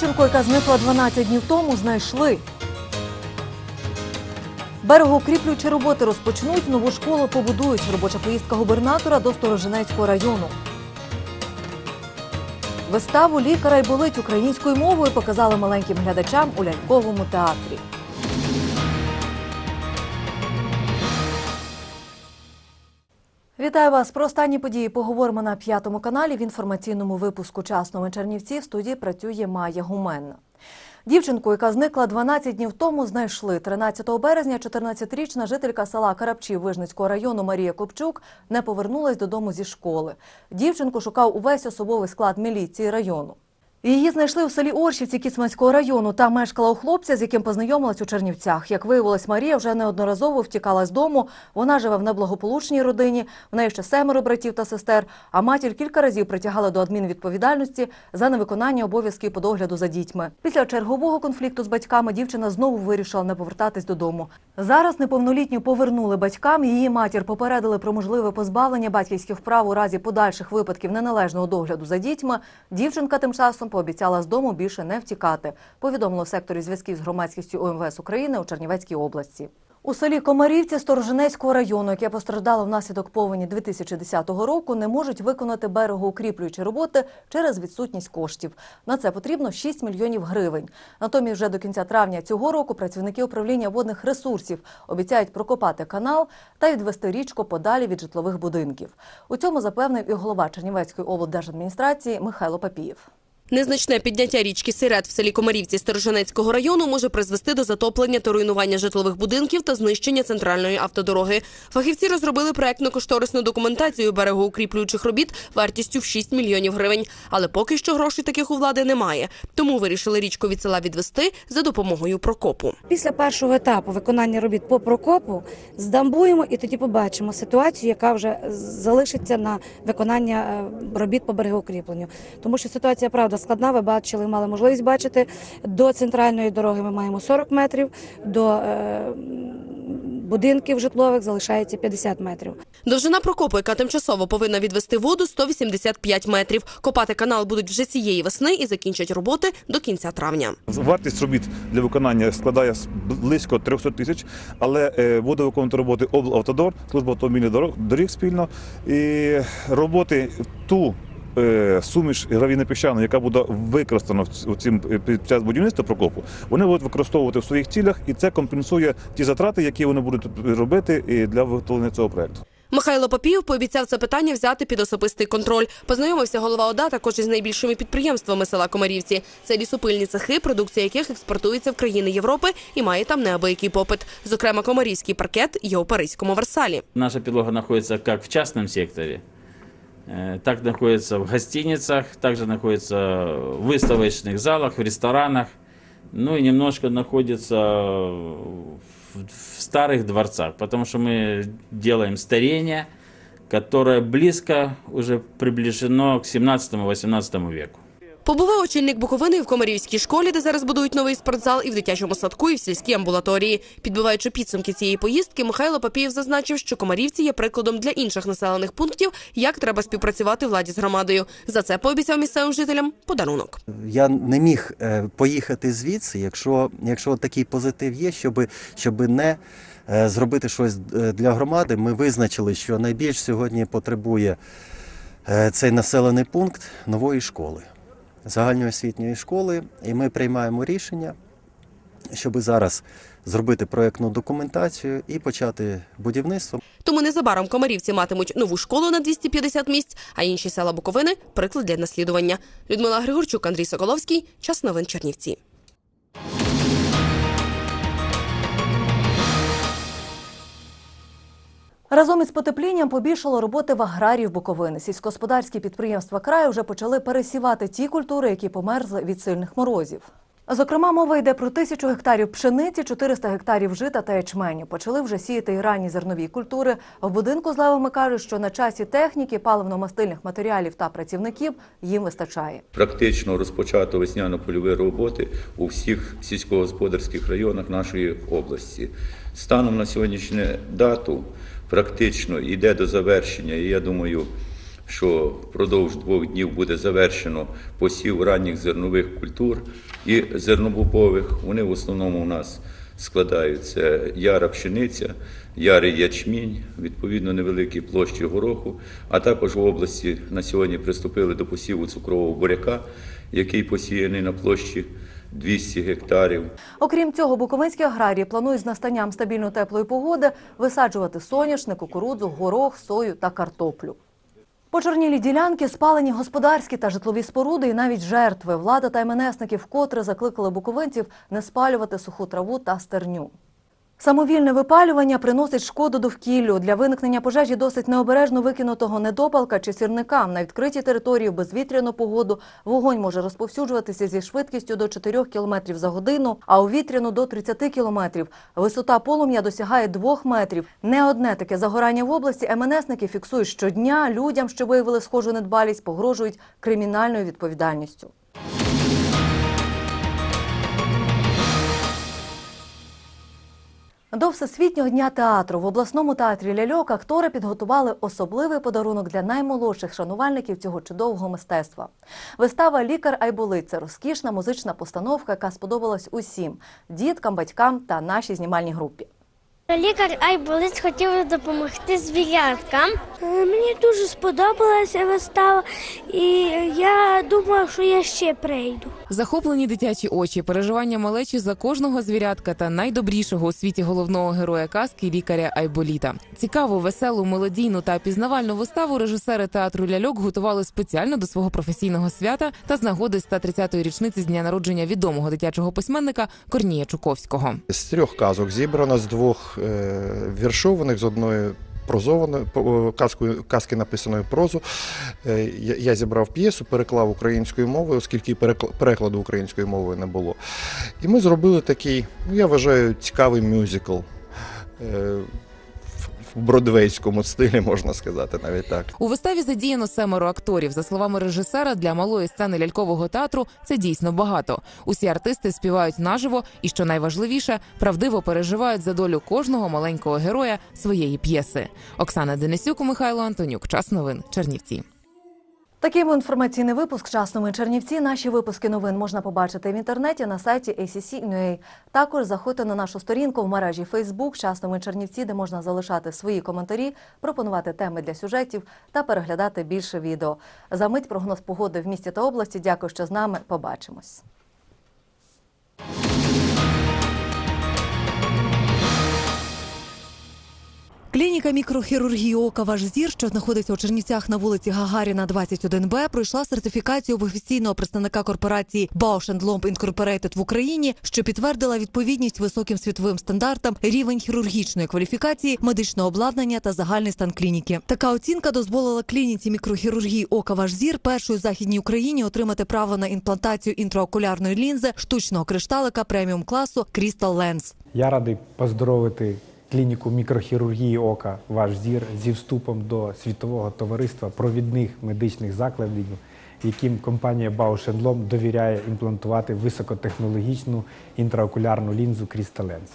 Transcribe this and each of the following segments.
Дівчинку, яка зникла 12 днів тому, знайшли. Берегоукріплюючі роботи розпочнуть, нову школу побудують. Робоча поїздка губернатора до Сторожинецького району. Виставу лікара й болить українською мовою показали маленьким глядачам у ляльковому театрі. Вітаю вас. Про останні події поговоримо на п'ятому каналі. В інформаційному випуску «Часного Чернівці в студії працює Майя Гуменна. Дівчинку, яка зникла 12 днів тому, знайшли 13 березня. 14-річна жителька села Карапчів Вижницького району Марія Копчук не повернулась додому зі школи. Дівчинку шукав увесь особовий склад міліції району. Її знайшли у селі Оршівці Кіцманського району. Там мешкала у хлопця, з яким познайомилась у Чернівцях. Як виявилось, Марія вже неодноразово втікала з дому. Вона живе в неблагополучній родині. В неї ще семеро братів та сестер. А матір кілька разів притягала до адмінвідповідальності за невиконання обов'язків по догляду за дітьми. Після чергового конфлікту з батьками дівчина знову вирішила не повертатись додому. Зараз неповнолітню повернули батькам. Її матір попередили про можливе позбавлення батьківських прав у разі подальших випадків неналежного догляду за дітьми. Дівчинка тим часом пообіцяла з дому більше не втікати. Повідомило в секторі зв'язків з громадськістю ОМВС України у Чернівецькій області. У селі Комарівці Сторожинецького району, яке постраждало внаслідок повені 2010 року, не можуть виконати берегоукріплюючі роботи через відсутність коштів. На це потрібно 6 мільйонів гривень. Натомість, вже до кінця травня цього року працівники управління водних ресурсів обіцяють прокопати канал та відвести річку подалі від житлових будинків. У цьому запевнив і голова Чернівецької облдержадміністрації Михайло Папієв. Незначне підняття річки Сирет в селі Комарівці Сторожинецького району може призвести до затоплення та руйнування житлових будинків та знищення центральної автодороги. Фахівці розробили проектно-кошторисну документацію берегоукріплюючих робіт вартістю в 6 мільйонів гривень. Але поки що грошей таких у влади немає. Тому вирішили річку від села відвести за допомогою прокопу. Після першого етапу виконання робіт по прокопу здамбуємо і тоді побачимо ситуацію, яка вже залишиться на виконання е, робіт по берегоукріпленню. Тому що ситуація правда складна. Ви бачили, мали можливість бачити. До центральної дороги ми маємо 40 метрів, до е, будинків житлових залишається 50 метрів. Довжина прокопу, яка тимчасово повинна відвести воду, 185 метрів. Копати канал будуть вже цієї весни і закінчать роботи до кінця травня. Вартість робіт для виконання складає близько 300 тисяч, але буде виконувати роботи облавтодор, служба автомобільних дорог, доріг спільно. І роботи ту суміш гравійно-піщану, яка буде використана в цим е, під час будівництва прокопу, вони будуть використовувати в своїх цілях, і це компенсує ті затрати, які вони будуть робити е, для виготовлення цього проекту. Михайло Попів пообіцяв це питання взяти під особистий контроль. Познайомився голова ОДА також із найбільшими підприємствами села Комарівці. Це лісопильні цехи, продукція яких експортується в країни Європи і має там неабиякий попит. Зокрема, комарівський паркет є у паризькому Версалі. Наша пилога находится как в частном секторе, э, так находится в гостиницах, также находится в выставочных залах, в ресторанах, ну и немножко находится в, в старых дворцах, потому что мы делаем старение, которое близко уже приближено к 17-18 веку. Побував очільник Буковини в Комарівській школі, де зараз будують новий спортзал, і в дитячому садку, і в сільській амбулаторії. Підбиваючи підсумки цієї поїздки, Михайло Папієв зазначив, що Комарівці є прикладом для інших населених пунктів, як треба співпрацювати владі з громадою. За це пообіцяв місцевим жителям подарунок. Я не міг е, поїхати звідси, якщо, якщо такий позитив є, щоб, щоб не е, зробити щось е, для громади. Ми визначили, що найбільш сьогодні потребує цей населений пункт нової школи, загальноосвітньої школи, і ми приймаємо рішення, щоб зараз зробити проєктну документацію і почати будівництво. Тому незабаром комарівці матимуть нову школу на 250 місць, а інші села Буковини приклад для наслідування. Людмила Григорчук, Андрій Соколовський. Час новин Чернівці. Разом із потеплінням побільшало роботи в аграріїв Буковини. Сільськогосподарські підприємства краю вже почали пересівати ті культури, які померзли від сильних морозів. Зокрема, мова йде про тисячу гектарів пшениці, 400 гектарів жита та ячменю. Почали вже сіяти і ранні зернові культури. В будинку з левами кажуть, що на часі техніки, паливно-мастильних матеріалів та працівників їм вистачає. Практично розпочато весняно-польові роботи у всіх сільськогосподарських районах нашої області. Станом на сьогоднішню дату практично йде до завершення, і я думаю, що впродовж двох днів буде завершено посів ранніх зернових культур і зернобобових. Вони в основному у нас складаються яра пшениця, ярий ячмінь, відповідно невеликі площі гороху, а також в області на сьогодні приступили до посіву цукрового буряка, який посіяний на площі 200 гектарів. Окрім цього, буковинські аграрії планують з настанням стабільно теплої погоди висаджувати соняшник, кукурудзу, горох, сою та картоплю. Почорнілі ділянки, спалені господарські та житлові споруди і навіть жертви. Влада та МНСники вкотре закликали буковинців не спалювати суху траву та стерню. Самовільне випалювання приносить шкоду довкіллю. Для виникнення пожежі досить необережно викинутого недопалка чи сірника. На відкритій території в безвітряну погоду вогонь може розповсюджуватися зі швидкістю до 4 км за годину, а у вітряну до 30 км. Висота полум'я досягає 2 метрів. Не одне таке загорання в області МНСники фіксують щодня. Людям, що виявили схожу недбалість, погрожують кримінальною відповідальністю. До Всесвітнього дня театру в обласному театрі Ляльок актори підготували особливий подарунок для наймолодших шанувальників цього чудового мистецтва. Вистава Лікар Айболит це розкішна музична постановка, яка сподобалась усім діткам, батькам та нашій знімальній групі. Лікар Айболит хотів допомогти звіряткам. Е, Мені дуже сподобалася вистава, і я думав, що я ще прийду. Захоплені дитячі очі, переживання малечі за кожного звірятка та найдобрішого у світі головного героя казки лікаря Айболіта. Цікаву, веселу, мелодійну та пізнавальну виставу режисери театру ляльок готували спеціально до свого професійного свята та з нагоди 130-ї річниці з дня народження відомого дитячого письменника Корнія Чуковського. З трьох казок зібрано з двох е, віршованих, з одної прозованої по- казкою, казки написаної прозу. Е, я, зібрав п'єсу, переклав українською мовою, оскільки перекл- перекладу українською мовою не було. І ми зробили такий, ну я вважаю, цікавий мюзикл. Бродвейському стилі, можна сказати, навіть так. У виставі задіяно семеро акторів. За словами режисера, для малої сцени лялькового театру це дійсно багато. Усі артисти співають наживо і, що найважливіше, правдиво переживають за долю кожного маленького героя своєї п'єси. Оксана Денисюк, Михайло Антонюк. Час новин. Чернівці. Такий інформаційний випуск «Часними Чернівці. Наші випуски новин можна побачити в інтернеті на сайті ACC.ua. Також заходьте на нашу сторінку в мережі Facebook «Часними Чернівці, де можна залишати свої коментарі, пропонувати теми для сюжетів та переглядати більше відео. За мить прогноз погоди в місті та області. Дякую, що з нами. Побачимось. Клініка мікрохірургії ока «Ваш зір», що знаходиться у Чернівцях на вулиці Гагаріна, 21Б, пройшла сертифікацію в офіційного представника корпорації Bausch Lomb Incorporated в Україні, що підтвердила відповідність високим світовим стандартам, рівень хірургічної кваліфікації, медичного обладнання та загальний стан клініки. Така оцінка дозволила клініці мікрохірургії ока «Ваш зір» першої західній Україні отримати право на імплантацію інтраокулярної лінзи штучного кришталика преміум класу Crystal Lens. Я радий поздоровити клініку мікрохірургії ока Ваш зір зі вступом до світового товариства провідних медичних закладів, яким компанія Баушенлом довіряє імплантувати високотехнологічну інтраокулярну лінзу Крісталенс.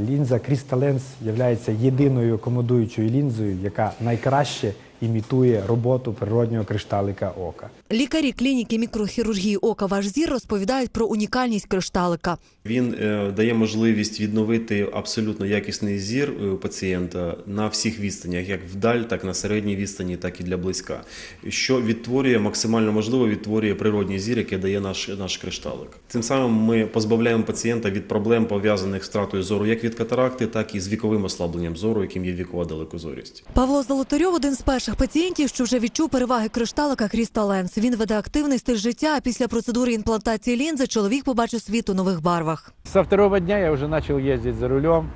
Лінза Крісталенс є єдиною комодуючою лінзою, яка найкраще імітує роботу природнього кришталика ока. Лікарі клініки мікрохірургії ока «Ваш зір» розповідають про унікальність кришталика. Він е, дає можливість відновити абсолютно якісний зір е, у пацієнта на всіх відстанях, як вдаль, так на середній відстані, так і для близька. Що відтворює максимально можливо відтворює природній зір, який дає наш, наш кришталик. Цим самим ми позбавляємо пацієнта від проблем пов'язаних з втратою зору як від катаракти, так і з віковим ослабленням зору, яким є вікова далекозорість. Павло Золотарьов – один з перших пацієнтів, що вже відчув переваги кришталика Crystal Lens. Він веде активний стиль життя, а після процедури імплантації лінзи чоловік побачив світ у нових барвах. Со второго дня я уже начал ездить за рулем.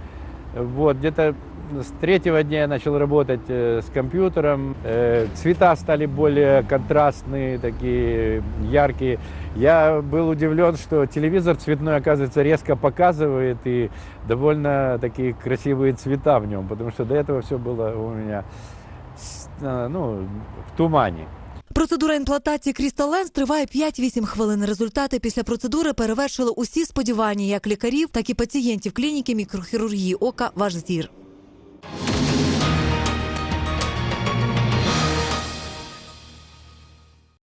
Вот, где-то с третьего дня я начал работать э, с компьютером. Э, цвета стали более контрастные, такие яркие. Я был удивлен, что телевизор цветной, оказывается, резко показывает и довольно такие красивые цвета в нем, потому что до этого все было у меня с- э, ну, в тумані. Процедура імплантації Крісталенс триває 5-8 хвилин. Результати після процедури перевершили усі сподівання як лікарів, так і пацієнтів клініки мікрохірургії ока «Ваш зір».